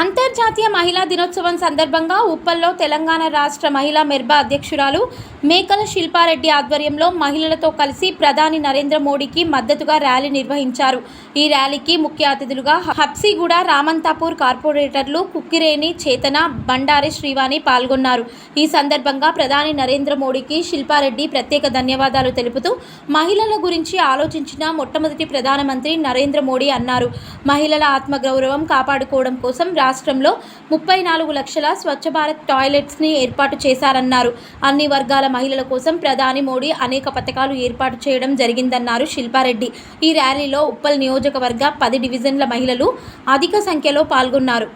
అంతర్జాతీయ మహిళా దినోత్సవం సందర్భంగా ఉప్పల్లో తెలంగాణ రాష్ట్ర మహిళా మెర్బా అధ్యక్షురాలు మేకల శిల్పారెడ్డి ఆధ్వర్యంలో మహిళలతో కలిసి ప్రధాని నరేంద్ర మోడీకి మద్దతుగా ర్యాలీ నిర్వహించారు. ఈ ర్యాలీకి ముఖ్య అతిథులుగా హబ్సిగూడ రామంతాపూర్ కార్పొరేటర్లు కుక్కిరేని చేతన బండారి శ్రీవాణి పాల్గొన్నారు. ఈ సందర్భంగా ప్రధాని నరేంద్ర మోడీకి శిల్పారెడ్డి ప్రత్యేక ధన్యవాదాలు తెలుపుతూ మహిళల గురించి ఆలోచించిన మొట్టమొదటి ప్రధానమంత్రి నరేంద్ర మోడీ అన్నారు. మహిళల ఆత్మగౌరవం కాపాడుకోవడం కోసం రాష్ట్రంలో ముప్పై నాలుగు లక్షల స్వచ్ఛ భారత్ టాయిలెట్స్ని ఏర్పాటు చేశారన్నారు. అన్ని వర్గాల మహిళల కోసం ప్రధాని మోడీ అనేక పథకాలు ఏర్పాటు చేయడం జరిగిందన్నారు శిల్పారెడ్డి. ఈ ర్యాలీలో ఉప్పల్ నియోజకవర్గ పది డివిజన్ల మహిళలు అధిక సంఖ్యలో పాల్గొన్నారు.